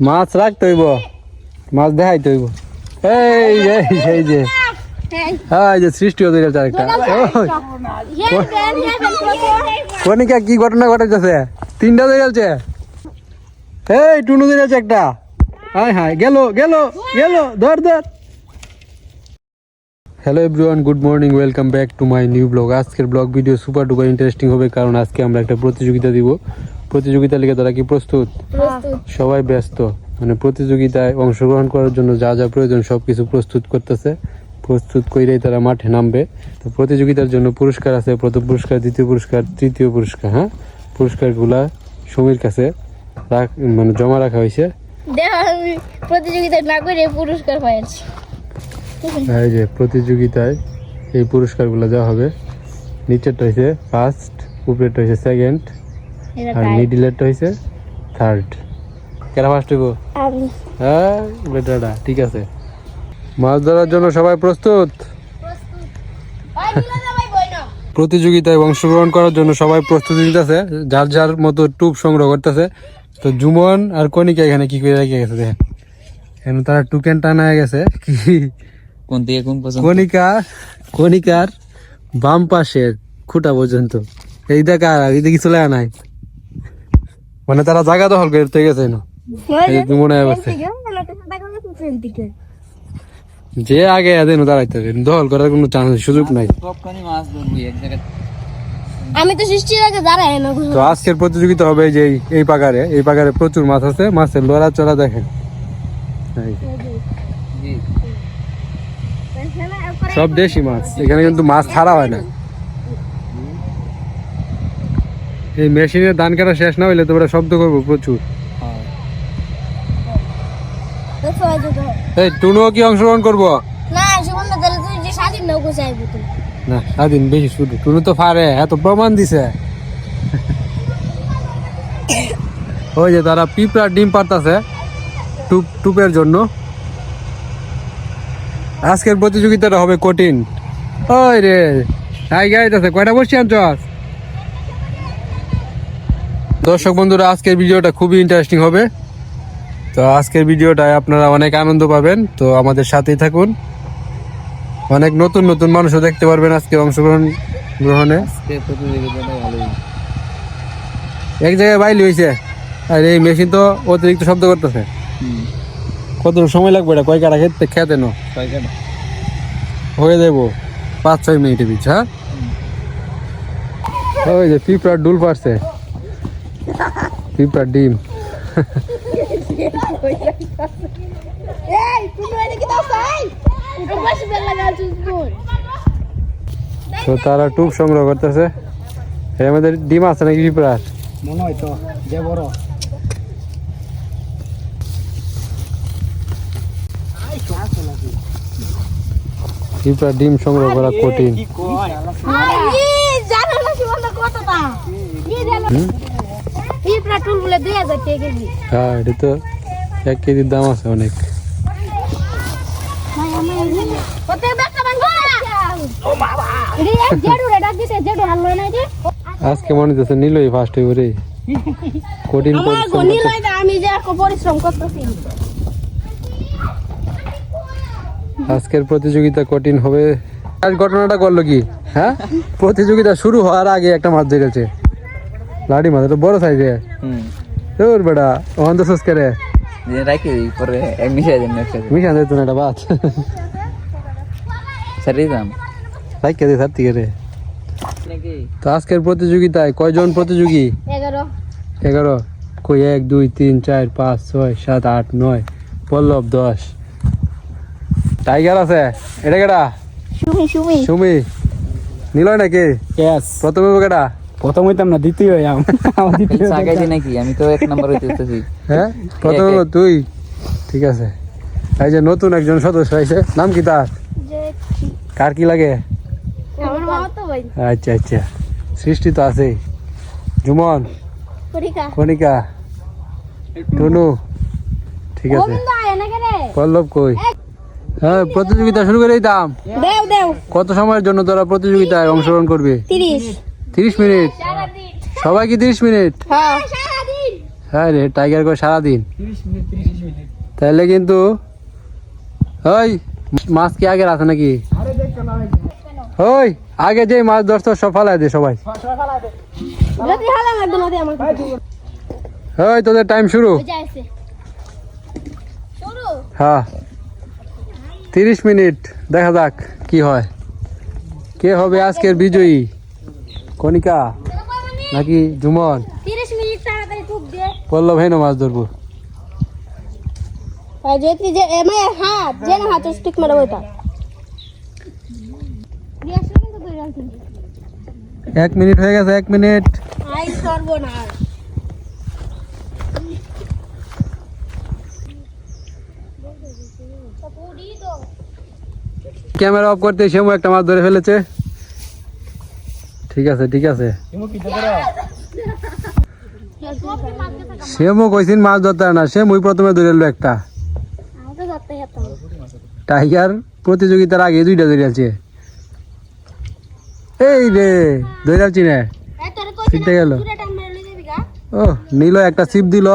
মাছ রাখতে হইব মাছ দেখাইতে হইব এই যে এই যে হ্যাঁ এই। যে সৃষ্টি হতে গেছে আরেকটা। কনিকা কি ঘটনা ঘটেছে তিনটা হয়ে গেছে এই টুনু দিয়ে গেছে একটা। হ্যাঁ হ্যাঁ গেল গেল গেল ধর ধর। Hello everyone good morning welcome back to my new vlog. আজকের vlog video super duper interesting হবে কারণ আজকে আমরা একটা প্রতিযোগিতা দিব। প্রতিযোগিতা লিখে তারা কি প্রস্তুত? সবাই ব্যস্ত। মানে প্রতিযোগিতায় অংশগ্রহণ করার জন্য যা যা প্রয়োজন সব কিছু প্রস্তুত করতেছে। প্রস্তুত কইরেই তারা মাঠে নামবে। তো প্রতিযোগিতার জন্য পুরস্কার আছে প্রথম পুরস্কার দ্বিতীয় পুরস্কার তৃতীয় পুরস্কার হ্যাঁ? পুরস্কারগুলা সমীর কাছে রাখ মানে জমা রাখা হয়েছে প্রতিযোগিতা না করে পুরস্কার পাইছি এই যে প্রতিযোগিতায় এই পুরস্কারগুলো দেওয়া হবে। নিচেরটা হয়েছে ফার্স্ট উপরেরটা হয়েছে সেকেন্ড আর মিডিলেরটা হয়েছে থার্ড কেরা ফার্স্ট হইব? হ্যাঁ বেটাটা ঠিক আছে। মাছ ধরার জন্য সবাই প্রস্তুত? প্রতিযোগিতায় অংশগ্রহণ করার জন্য সবাই প্রস্তুতি নিতেছে। যার যার মতো টুপ সংগ্রহ করতেছে। তো জুমন আর কনিকা এখানে কি করে রেখে গেছে দেখেন। তারা টুকেন টানা গেছে। কি কোন থেকে কোন পর্যন্ত? কনিকা কনিকার বাম পাশের খুঁটা পর্যন্ত। এই দেখা এই দেখি চলে নাই। মানে তারা জায়গা দখল করতে গেছে না। যে মনে হয় যে আগে এদিন দাঁড়াইতে হবে দখল করার কোনো চান্স সুযোগ নাই। আমি তো সৃষ্টির আগে দাঁড়াই না তো আজকের প্রতিযোগিতা হবে এই যে এই- এই পাকারে এই পাকারে প্রচুর মাছ আছে মাছের লড়া চড়া দেখেন এই, জি সব দেশি মাছ। এখানে কিন্তু মাছ ছাড়া হয় না। এই মেশিনের ধান কাটা শেষ না হইলে তোমরা শব্দ করব প্রচুর। এই টুনুও কি অংশগ্রহণ করব? না সুগন্ধ তাহলে তুই যে স্বাধীন বেশি শুধু। টুনু তো পারে এত প্রমাণ দিছে। ওই যে তারা পিঁপড়ার ডিম পারতাছে টুপ টুপের জন্য। আজকের প্রতিযোগিতাটা হবে কঠিন। ওই রে হাই গাইতেছে কয়টা বসছি আনছস দর্শক বন্ধুরা আজকের ভিডিওটা খুবই ইন্টারেস্টিং হবে। তো আজকের ভিডিওটায় আপনারা অনেক আনন্দ পাবেন। তো আমাদের সাথেই থাকুন। অনেক নতুন নতুন মানুষও দেখতে পারবেন আজকে অংশগ্রহণ গ্রহণে। এক জায়গায় বাইলি হয়েছে। আর এই মেশিন তো অতিরিক্ত শব্দ করতেছে। কত সময় লাগবে এটা? কয় কাটা খেতে খেতে নো হয়ে দেবো পাঁচ ছয় মিনিটের পিছ হ্যাঁ? ওই যে পিঁপড়ার ডুল পারছে। পিঁপড়ার ডিম। তো তারা টুপ সংগ্রহ করতেছে। এই আমাদের ডিম আছে নাকি পিঁপড়ার? মনে হয় তো যে বড় পিঁপড়ার ডিম সংগ্রহ করা কঠিন? পিঁপড়া হ্যাঁ এটা তো এক কেজির দাম আছে অনেক। আজকে মনে হচ্ছে নিলই ফার্স্ট হইব রে। কঠিন পরিশ্রম করতে- আমি যে পরিশ্রম করতেছি। আজকের প্রতিযোগিতা কঠিন হবে। আজ ঘটনাটা করল কি? হ্যাঁ? প্রতিযোগিতা শুরু হওয়ার আগে একটা মাছ ধরেছে। লাড়ি মাছ এটা বড় সাইজে হুম। তোর বেটা ওখান তো শেষ করে। যে রাখি দিই পরে এক মিশাই দিন একসাথে। মিশান যেত না এটা বাদ সারি দাম রাইকে দে সার থেকে রে নাকি? তো আজকের প্রতিযোগিতায় কয়জন প্রতিযোগী? এগারো। এগারো। কই এক দুই তিন চার পাঁচ ছয় সাত আট নয় পল্লব দশ। টাইগার আছে। এটা কেটা সুমি সুমি। সুমি। নিলয় নাকি? ইয়েস প্রথমে কেটা প্রথম হইতাম না দ্বিতীয় হইয়াম আমার নাকি? আমি তো এক নম্বর হইতেছি হ্যাঁ? প্রথমে। তুই। ঠিক আছে। এই যে নতুন একজন সদস্য আইছে। নাম কি তার? কার কি লাগে? আমার মামা তো ভাই। আচ্ছা আচ্ছা। সৃষ্টি তো আছে জুমন? কণিকা। টুনু? ঠিক আছে। পল্লব কই? হ্যাঁ প্রতিযোগিতা শুরু করে দেও দেও। কত সময়ের জন্য তোরা প্রতিযোগিতায় অংশগ্রহণ করবে? তিরিশ। মিনিট? সবাই কি তিরিশ মিনিট? হ্যাঁ। হ্যাঁ রে টাইগার করে সারাদিন? Minute minute. তাহলে কিন্তু ওই মাছ কি আগে আছে নাকি? আরে দেখতে না ওই আগে যে মাছ ধরছো সব ফালাই দে সবাই। আমার ওই তোদের টাইম শুরু। হ্যাঁ। তিরিশ মিনিট দেখা যাক কি হয়। কে হবে আজকের বিজয়ী? কণিকা নাকি জুমন? 30 মিনিট তাড়াতাড়ি পল্লব হেন মাছ ধরবো। এক মিনিট হয়ে গেছে এক মিনিট। ক্যামেরা অফ করতে সেমু একটা মাছ ধরে ফেলেছে। ঠিক আছে ঠিক আছে। সেমু কইছিন মাছ ধরতে না সেমুই প্রথমে ধরে এলো একটা। টাইগার প্রতিযোগিতার আগে দুইটা ধরে আছে। এই রে ধরে আছি না। ছিটে গেল ও নিল একটা সিপ দিল।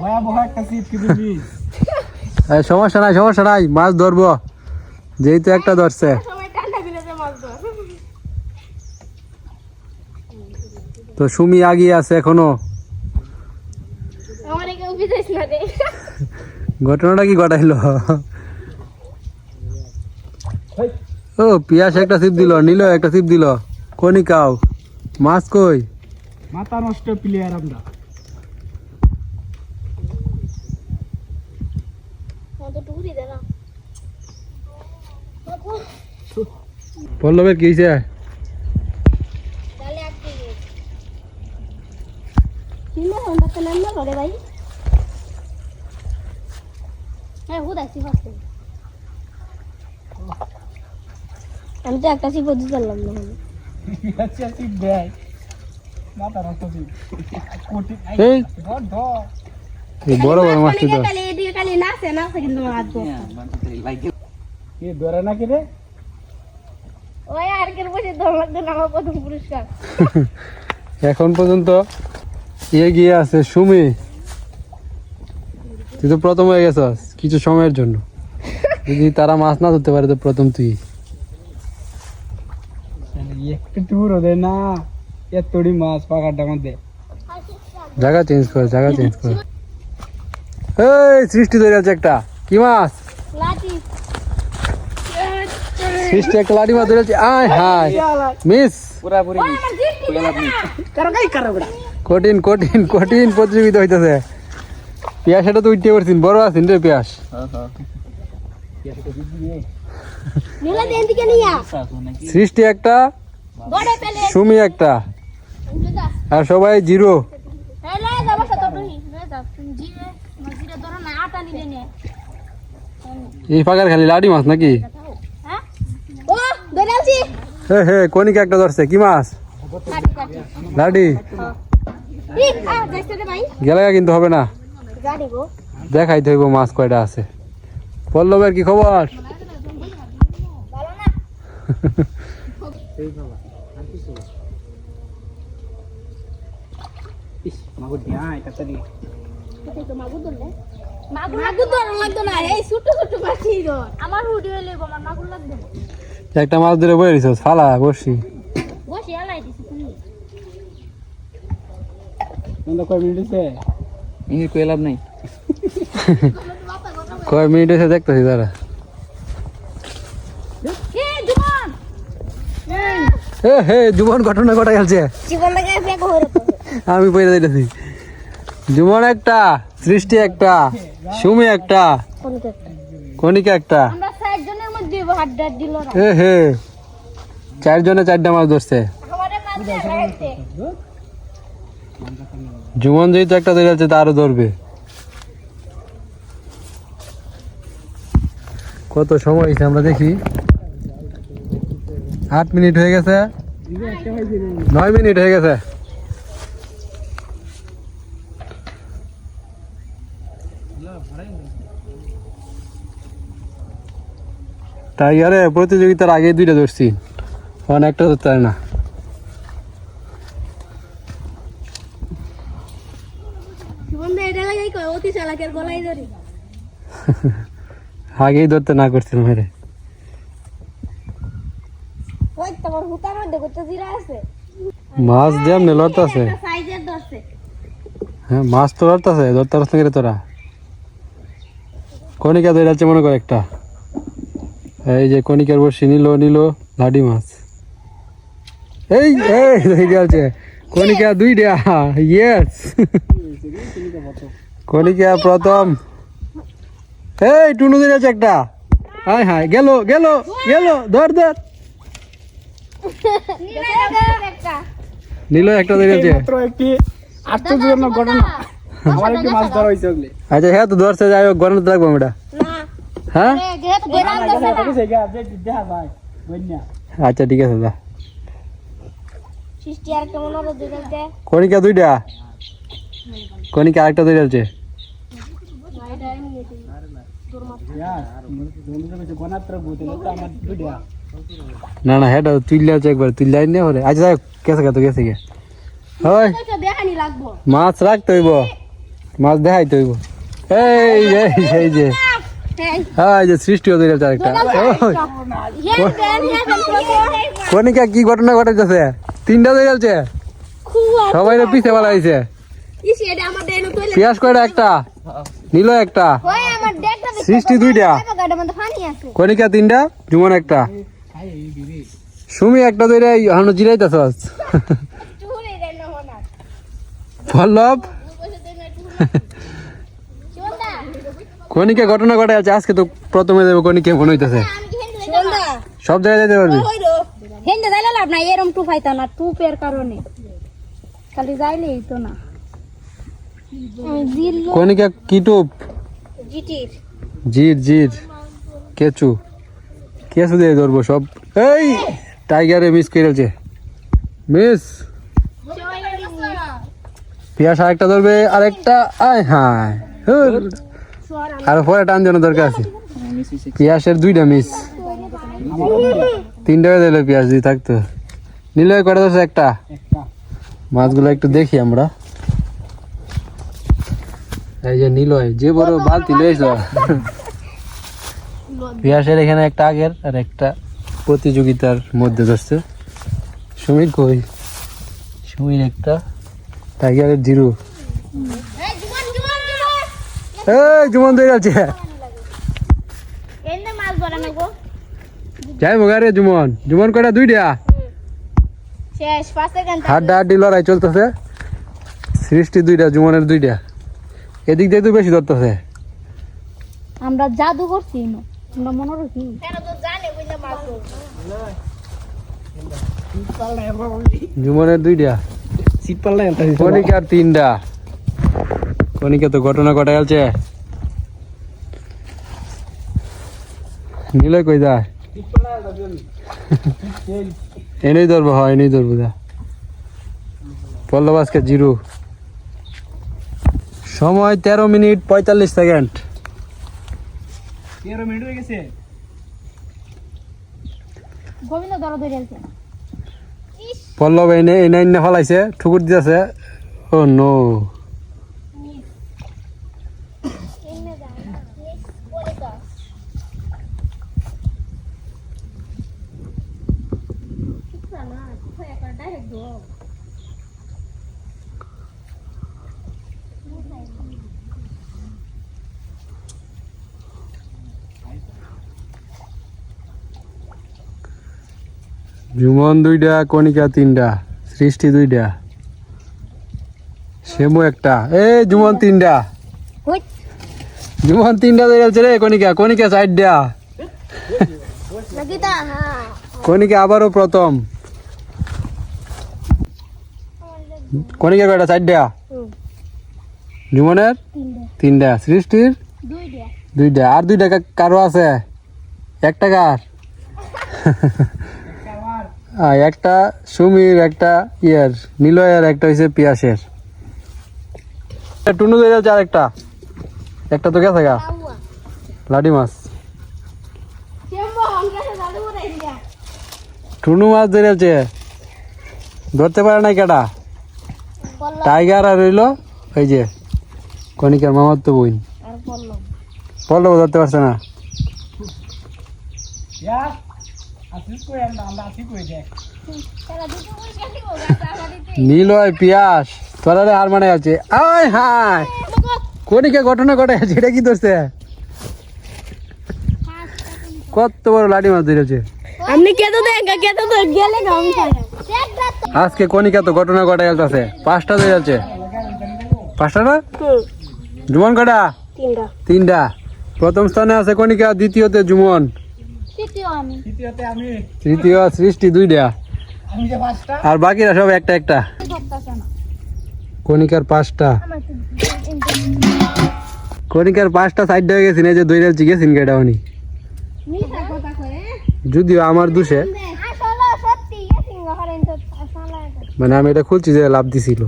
ভয়াবহ একটা সিট কি দিবি সমস্যা নাই সমস্যা নাই মাছ ধরবো। যেহেতু একটা ধরছে। তো সুমি আগিয়ে আছে এখনও। আমার কেউ বিদেশ না রে ঘটনাটা কি ঘটাইলো? ও পিয়াস একটা সিপ দিল নিল একটা সিপ দিল। কনিকাও মাছ কই? মাথা নষ্ট প্লেয়ার আমরা। তো টুকুরি না পল্লবের কি হয়েছে তাহলে এক মিনিট কিনে হন্ডা তো নাম না করে ভাই হ্যাঁ হুদ কি ফাস্টে আমি তো একটা সিপ দিতে পারলাম না আচ্ছা বড় বড় তো। কি ধরে। না কি রে? ওই আর কের বসে দম না আমার প্রথম পুরস্কার। এখন পর্যন্ত এগিয়ে আছে সুমি। তুই তো প্রথম হয়ে গেছস কিছু সময়ের জন্য। যদি তারা মাছ না ধরতে পারে তো প্রথম তুই। একটু টুর ওদে না এতড়ি মাছ পাকারটার মধ্যে। জায়গা চেঞ্জ কর জায়গা চেঞ্জ কর। এই সৃষ্টি ধরে আছে একটা। কি মাছ লাঠি সৃষ্টি একটা লাঠি মাছ ধরে আছে আয় হায় মিস। পুরাপুরি কঠিন কঠিন কঠিন প্রতিযোগিতা হইতেছে। পিয়াস এটা তো উঠতে পারছিস বড় আছেন রে পিয়াস। হ্যাঁ হ্যাঁ নীলা দেন দিকে নিয়া সৃষ্টি একটা গড়ে পেলে। সুমি একটা আর সবাই জিরো। হ্যাঁ লয়ে যাব সাথে তুই। লয়ে যাব জিরে মজিরে ধরো না আটা নিলে নে এই ফাঁকার খালি লাঠি মাছ নাকি হ্যাঁ ও ধরে আছি হে হে কনিকা একটা ধরছে? কি মাছ? কাটি কাটি লাঠি। ই আ যাইতে দে ভাই গেলে কিন্তু হবে না। দেখাইতে হইব মাছ কয়টা আছে। পল্লবের কি খবর? ভালো না মাগুর লাগতো না এই ছোট ছোট মাছি আমার হুডি হইলে আমার মাগুর লাগবে না। একটা মাছ ধরে বয়ে দিছ ফালা বসি। বসে আলাই দিছি তুমি। মন্দ কয় মিনিট হইছে? ইনি কই লাভ নাই। কয় মিনিট এসে দেখতেছি জুমন ঘটনা গেছে আমি পয়সা দিতেছি। জুমন একটা সৃষ্টি একটা সুমি একটা কনিকা একটা। না। হে। চারজনে চারটা মাছ ধরছে। জুমন যেহেতু একটা ধরে আছে তারও ধরবে। কত সময় হয়েছে আমরা দেখি। আট মিনিট হয়ে গেছে। নয় মিনিট হয়ে গেছে। টাইগারে প্রতিযোগিতার আগে দুইটা ধরছি। অনেকটা ধরতে পারে না। আগেই ধরতে না করছিল মেরে ওই তোমার হুতার মধ্যে কত জিরা আছে? মাছ যেমন লড়তাছে। সাইজের হ্যাঁ মাছ তো লড়তাছে ধরতে পারছ না তোরা? কণিকা ধরে যাচ্ছে মনে কর একটা। এই যে কণিকার বসি নিল নিল লাডি মাছ। এই এই ধরে আছে কণিকা দুইটা। ইয়েস কণিকা প্রথম। এই টুনু ধরে আছে একটা। হাই হাই গেল গেল গেল ধর ধর। একটা নিল একটা আছে। একটি আশ্চর্যজনক ঘটনা। আমার একটি মাছ ধরা হয়েছে আচ্ছা হ্যাঁ তো ধরছে যাই হোক গরম আমরা। না হ্যাঁ এ গেট বেরান ধরছে না দেখা ভাই বন্যা আচ্ছা ঠিক আছে দা সৃষ্টি আর কেমন হলো দিতে কণিকা দুইটা? কণিকা আরেকটা ধরে আছে বনাত্র ভূত আমার দুইটা না না হ্যাঁ তুললে আছে একবার তুললে আইন হরে আচ্ছা যাই হোক, গেছে গা তো গেছে গে। হয় দেখানি লাগবো মাছ রাখতে হইব। মাছ দেখাইতে হইব। এই যে এই যে। হ্যাঁ হ্যাঁ যে সৃষ্টি দেন হেন কণিকা কি ঘটনা ঘটাইতেছে? তিনটা সবাই পিছে পিয়াস কয়টা একটা? নিল একটা। সৃষ্টি দুইটা। তিনটা জুমন একটা। সুমি একটা ধরে হানো জিরাইতেছ। পল্লব? কণিকা ঘটনা ঘটে আছে আজকে তো প্রথমে দেবো কণিকা মনে হইতেছে। কি সব জায়গায় যেতে পারবি। হইরো হেন যাইলে লাভ নাই এরম টু পাইতা না টুপের কারণে। খালি যাইলেই তো না। জিল কণিকা কিটুপ জিটির। জির জির। কেচু। কেচু দিয়ে ধরবো সব। এই টাইগারে মিস করেছে মিস পিয়াস আরেকটা ধরবে আরেকটা আয় হায়। হুর। আর পরে টান জানো দরকার আছে। পিয়াসের দুইটা মিস তিনটা দিলে পিয়াস দিয়ে থাকতো। নিলে কটা ধরছে একটা। মাছগুলো একটু দেখি আমরা। এই যে নিলয়, যে বড় বালতি লয়েছ পিয়াসের এখানে একটা আগের আর একটা প্রতিযোগিতার মধ্যে ধরছে সুমির কই? সুমির একটা। টাইগারের জিরো এই জুমান জুমান জুমান এই জুমন ধরে আছে এনে মাছ ধরা নেব। যাই বগারে জুমন জুমন কয়টা? দুইটা? হাড্ডা হাড্ডি লড়াই চলতেছে। সৃষ্টি দুইটা জুমনের দুইটা। এদিক দিয়ে তো বেশি ধরতেছে। আমরা জাদু করছি আমরা মনে রাখি কেন তো জানে বুঝলে মাছ জুমনের দুইটা। পাল্লা তিনটা। কণিকা তো ঘটনা ঘটাই আছে নিলে কই যায়? এনেই ধরবো হয় এনেই ধরবো যা। পল্লব আজকে জিরো। সময় তেরো মিনিট পঁয়তাল্লিশ সেকেন্ড। তেরো মিনিট হয়ে গেছে। পল্লব এনে এনে এনে ফলাইছে ঠুকুর দিতেছে। ও নো। জুমন দুইটা কণিকা তিনটা সৃষ্টি দুইটা সেমু একটা। এ জুমন তিনটা। জুমন তিনটা ধরে আছে রে কণিকা। কণিকা চারটা হ্যাঁ। কণিকা আবারও প্রথম। কণিকা কয়টা চারটা জুমনের? তিনটা। সৃষ্টির? দুইটা। আর দুইটা কারও আছে? একটা কার? একটা সুমির একটা ইয়ার নিলয়ের একটা হয়েছে পিয়াসের। টুনু ধরে যাচ্ছে আর একটা একটা তো গেছে গা। লাডি মাছ। দিয়া। টুনু মাছ ধরে আছে ধরতে পারে না কেটা টাইগার আর রইল ওই যে কনিকার মামার তো আর পল্লব ধরতে পারছে না। নীলয় পিয়াস। তোরা হার মানে আছে। আয় হায়! কনিকা ঘটনা ঘটে আছে এটা কি ধরছে? কত বড় লাঠি মাছ ধরেছে আপনি কেতো দেখ কেতো তো গেলে আজকে কনিকা তো ঘটনা ঘটে যাচ্ছে পাঁচটা ধরে যাচ্ছে পাঁচটা না? জুমন কটা? তিনটা। তিনটা। প্রথম স্থানে আছে কনিকা দ্বিতীয়তে জুমন। তৃতীয় সৃষ্টি দুইটা আমি যে পাঁচটা। আর বাকিরা সব একটা একটা। কনিকার পাঁচটা। কনিকার পাঁচটা সাইড হয়ে গেছেন এই যে দৈরাল গেছেন কেটা উনি। যদিও আমার দোষে। আসলে সত্যি সিংহ হরেন তো সালা মানে আমি এটা খুলছি যে লাভ দিছিল।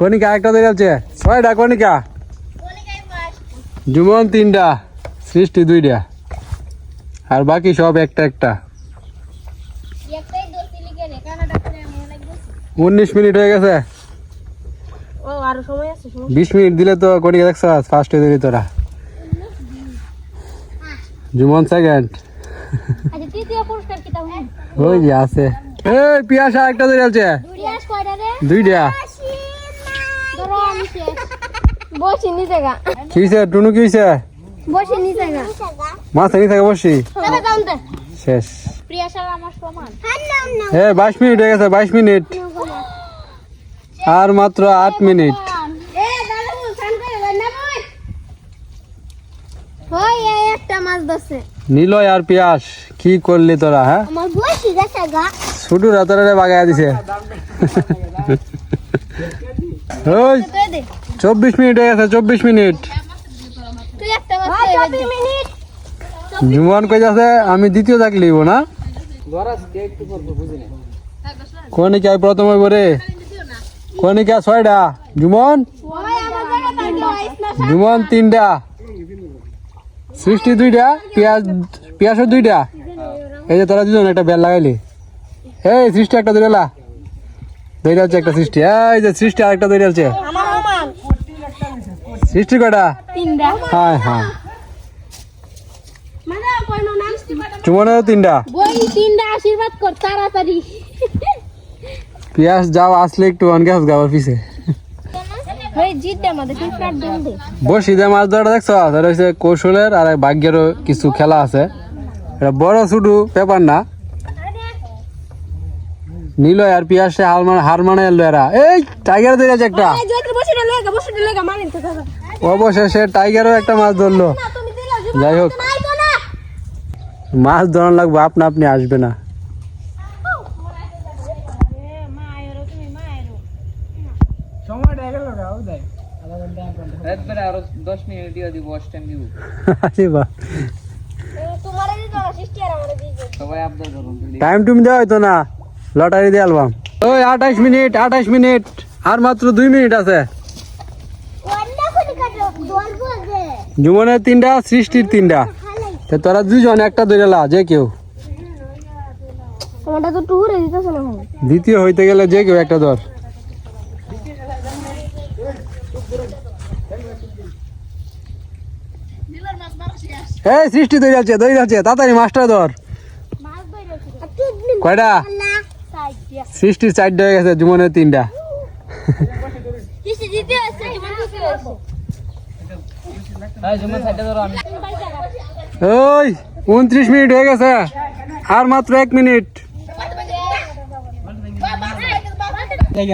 কনিকা একটা দৈরালছে ছয়টা কনিকা জুমন তিনটা। সৃষ্টি দুইটা। আর বাকি সব একটা একটা। করে উনিশ মিনিট হয়ে গেছে। আছে বিশ মিনিট দিলে তো কনিকা দেখছ ফার্স্ট দিলি তোরা। জুমন সেকেন্ড আচ্ছা পুরস্কার ওই যে আছে। এই পিয়াসা একটা দুইটা ধরো আমি শেষ। বসি নিচে গা। কি হয়েছে টুনু কি হয়েছে বসি মাছ এনে থাকে বসি। শেষ। প্রিয়া স্যার আমার সমান। এ বাইশ মিনিট হয়ে গেছে বাইশ মিনিট। আর মাত্র আট মিনিট। এ দাদু সান করে না বই হই এই একটা মাছ ধরছে। নিলয় আর পিয়াস কি করলি তোরা হ্যাঁ? গেছে রাতারে বাগায় দিছে। ওই চব্বিশ মিনিট হয়ে গেছে চব্বিশ মিনিট। তুই একটা মাছ চব্বিশ মিনিট। জুমন কই যাচ্ছে? আমি দ্বিতীয় থাক লিব না? গরাস কে একটু করব বুঝি না কনিকা প্রথম হইব রে কনিকা ছয়টা জুমন জুমন তিনটা। সৃষ্টি দুইটা পিয়াজ পিয়াজও দুইটা। এই যে তোরা দুজন একটা বেল লাগাইলি। এই সৃষ্টি একটা দুইলা দৈরা হচ্ছে একটা সৃষ্টি। এই যে সৃষ্টি আরেকটা দৈরা হচ্ছে সৃষ্টি কটা হ্যাঁ হ্যাঁ মানে কই না নাম তিনটা। বই তিনটা আশীর্বাদ কর তাড়াতাড়ি। পিয়াজ যাও আসলে একটু অনগ্যাস গাওয়ার পিছে। হই জিত দে আমাদের ফ্লিপকার্ট দিন দে? বসি যে মাছ ধরা দেখছ? হচ্ছে কৌশলের আর ভাগ্যেরও কিছু খেলা আছে। এটা বড় ছোটু পেপার না। নিল আর পিয়াসে হার মানে হার মানে এলো এরা। এই টাইগার ধরে আছে একটা। অবশেষে টাইগারও একটা মাছ ধরলো। যাই হোক। মাছ ধরান লাগবে আপনা আপনি আসবে না। টাইম টুম দেওয়া হয়তো না। লটারি দিয়ে অ্যালবাম। ওই আঠাশ মিনিট আঠাশ মিনিট আর মাত্র দুই মিনিট আছে। জুমনের তিনটা সৃষ্টির তিনটা। তো তোরা দুজন একটা দৈরালা যে কেউ। তোমারটা তো টুরে দিতেছ না। দ্বিতীয় হইতে গেলে যে কেউ একটা ধর। এই সৃষ্টি দই যাচ্ছে দই যাচ্ছে তাড়াতাড়ি মাস্টার ধর। কয়টা? সৃষ্টির চারটা হয়ে গেছে জুমনের তিনটা। হ্যাঁ জুম্মা সাইডে ধরো আমি। ওই উনত্রিশ মিনিট হয়ে গেছে। আর মাত্র এক মিনিট।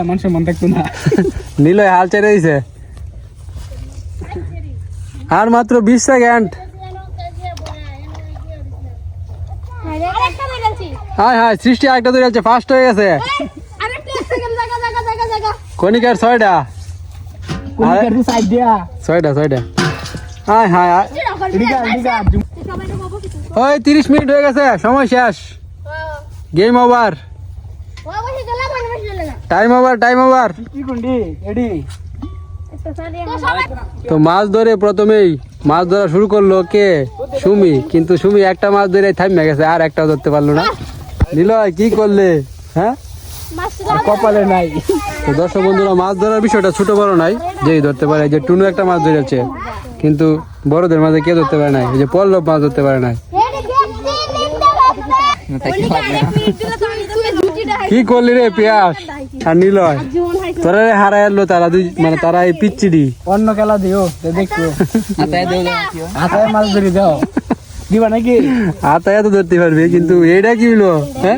মানুষের মন থাকতো না। নিলয় হাল ছেড়ে দিছে। আর মাত্র বিশ সেকেন্ড। হায় হায় সৃষ্টি আরেকটা ধরে যাচ্ছে ফার্স্ট হয়ে গেছে। কনিকার ছয়টা। ছয়টা ছয়টা। হায় হায় ওই, তিরিশ মিনিট হয়ে গেছে, সময় শেষ। Game over time over time over তো মাছ ধরে প্রথমেই, মাছ ধরা শুরু করল কে? সুমি। কিন্তু সুমি একটা মাছ ধরে থামে গেছে, আর একটা ধরতে পারল না। নিলয়, কি করলে? হ্যাঁ? কপালে নাই। তো দর্শক বন্ধুরা, মাছ ধরার বিষয়টা ছোট বড় নাই। যেই ধরতে পারে যে টুনু একটা মাছ ধরেছে। কিন্তু বড়দের মাঝে কে ধরতে পারে নাই? যে পল্লব মাছ ধরতে পারে নাই। কি করলি রে পিয়াস? আর নিলয় তোরা রে হারাই আনলো তারা দুই মানে তারা এই পিচ্ছিডি অন্য খেলা দিও তো দেখো হয়? হাতায় মাছ ধরে দাও। দিবা নাকি? হাতায় তো ধরতে পারবে কিন্তু এইটা কি হলো? হ্যাঁ?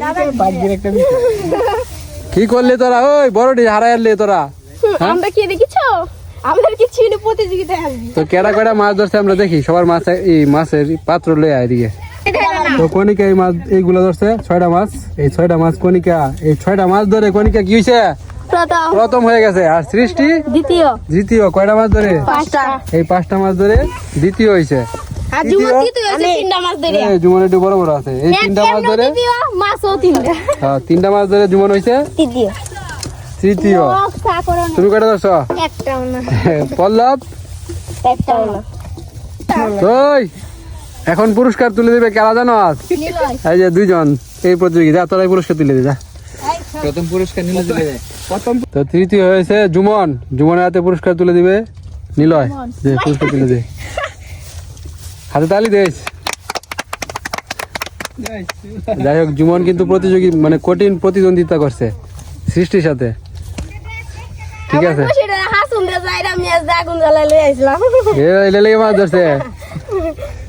কি করলি তোরা? ওই বড়টি হারাই আনলি তোরা। আমরা কি দেখিছো? আমাদের কি ছিল প্রতিযোগিতায় আসবি। তো কেডা কেডা মাছ ধরছে আমরা দেখি সবার মাছ এই মাছের পাত্র লয়ে আয় এদিকে। তো কনিকা এই মাছ এইগুলো ধরছে ছয়টা মাছ এই ছয়টা মাছ কনিকা এই ছয়টা মাছ ধরে কনিকা কি হয়েছে প্রথম। হয়ে গেছে। আর সৃষ্টি? দ্বিতীয়। দ্বিতীয় কয়টা মাছ ধরে? পাঁচটা। এই পাঁচটা মাছ ধরে দ্বিতীয় হয়েছে ধরে জুমন একটু বড় বড় আছে। এই তিনটা মাছ ধরে হ্যাঁ, তিনটা মাছ ধরে জুমন হয়েছে তৃতীয়। তৃতীয়। তুমি কয়টা ধরছো পল্লব। ওই এখন পুরস্কার তুলে দিবে কেলা জানো আজ এই যে দুইজন এই প্রতিযোগিতা তোরাই পুরস্কার তুলে দিবে যা। প্রথম পুরস্কার নিলে প্রথম তো তৃতীয় হয়েছে জুমন। জুমনের হাতে পুরস্কার তুলে দিবে নিলয়। যে পুরস্কার তুলে দে। হাতে তালি দেশ যাই হোক জুমন কিন্তু প্রতিযোগী মানে কঠিন প্রতিদ্বন্দ্বিতা করছে সৃষ্টির সাথে। ঠিক আছে। সেটা হাসুন দিয়ে যাইরা আমি আগুন জ্বালাই লই আইছিলাম। এ লেগে মাছ ধরছে।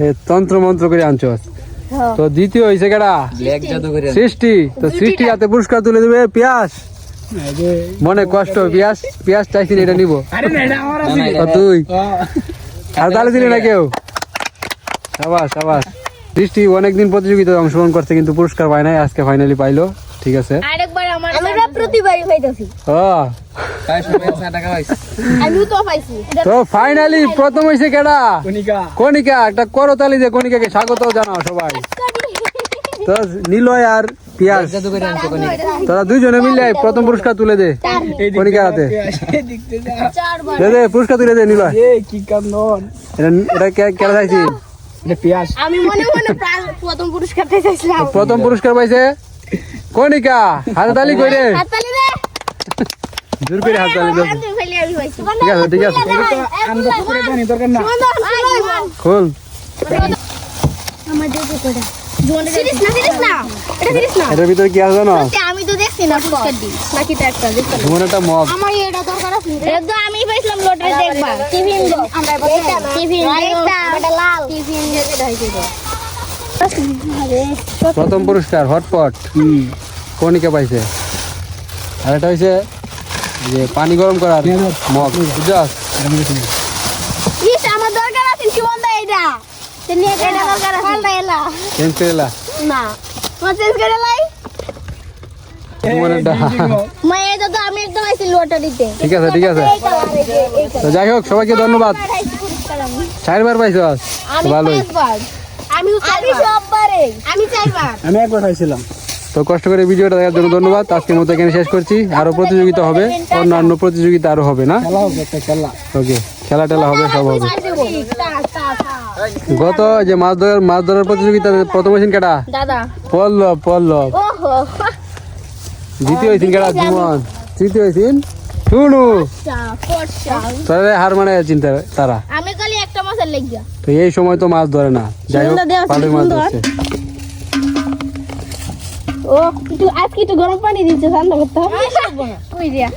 এ তন্ত্র মন্ত্র করে আনছস। তো দ্বিতীয় হয়েছে কেডা? ব্ল্যাক জাদু করে সৃষ্টি। তো সৃষ্টি হাতে পুরস্কার তুলে দিবে পিয়াস। মনে কষ্ট পিয়াস পিয়াস চাইছি না এটা নিব তুই। আর তাহলে দিলি না কেউ। সাবাস সাবাস। সৃষ্টি অনেকদিন প্রতিযোগিতায় অংশগ্রহণ করছে কিন্তু পুরস্কার পায় নাই আজকে ফাইনালি পাইলো। ঠিক আছে। আরেকবার আমার আমরা প্রতিবারই পাইতাছি। ও। তো ফাইনালি প্রথম হয়েছে কেডা? কণিকা। একটা করতালি দিয়ে কণিকাকে স্বাগত জানাও সবাই। তো নিলয় আর পিয়াস করে কোনি তোরা দুইজনে মিলে প্রথম পুরস্কার তুলে দে কণিকার হাতে। এই দিক থেকে যা। চারবার দে দে পুরস্কার তুলে দে নিলয়। এটা এটা কে- কেডা চাইছি? আমি মনে মনে প্রথম পুরস্কার চাইছিলাম। প্রথম পুরস্কার পাইছে কণিকা হাতে তালি কইরে হাততালি দে। জোর করে হাতে তালি দে আমি ফেলে আমি পাইছি ঠিক আছে ঠিক আছে আমরা পুকুরে পানি দরকার না। খুল। আমার এটা সিরিজ না। এটার ভিতরে কি আছে জানো? আমি তো দেখছি না। পুরস্কার দি নাকি তো একটা দেখতে তোমার একটা মগ। আমার এটা দরকার আছে। একদম আমি পাইছিলাম লটারি দেখবা। টিফিন আমরা টিফিন এটা লাল। টিফিন যেতে ঢাইতে প্রথম পুরস্কার হটপট। কণিকা পাইছে? আর এটা হইছে যে পানি গরম করার মগ। বুঝছস ইস আমার দরকার আছে কি বন্ধ এটা তুমি এটা দরকার আছে। পাল্টা এলা। চেঞ্জ করে এলা। না। মা চেঞ্জ করে লাই তোমার একটা মা এটা তো আমি একদম ঠিক আছে ঠিক আছে। তো যাই হোক সবাইকে ধন্যবাদ। চারবার পাইছস আমি ভালোই। আমি আমি একবার খাইছিলাম তো কষ্ট করে ভিডিওটা দেখার জন্য ধন্যবাদ। আজকের মতো এখানে শেষ করছি। আরও প্রতিযোগিতা হবে। অন্যান্য প্রতিযোগিতা আরও হবে না? খেলা হবে একটা খেলা। ওকে খেলা টেলা হবে সব হবে। টা, টা, টা। গত যে মাছ ধরার মাছ ধরার প্রতিযোগিতা প্রথম হয়েছেন কেটা দাদা। পল্লব পল্লব। দ্বিতীয় হয়েছেন কেটা জীবন তৃতীয় হয়েছেন শুনু ফর্সা। তারা হার মানে চিন্তা তারা। আমি খালি একটা মাছের লেগিয়া। তো এই সময় তো মাছ ধরে না। যাই হোক ভালোই মাছ ধরছে। ও একটু আজকে একটু গরম পানি দিচ্ছে ঠান্ডা করতে হবে। কই দিয়া?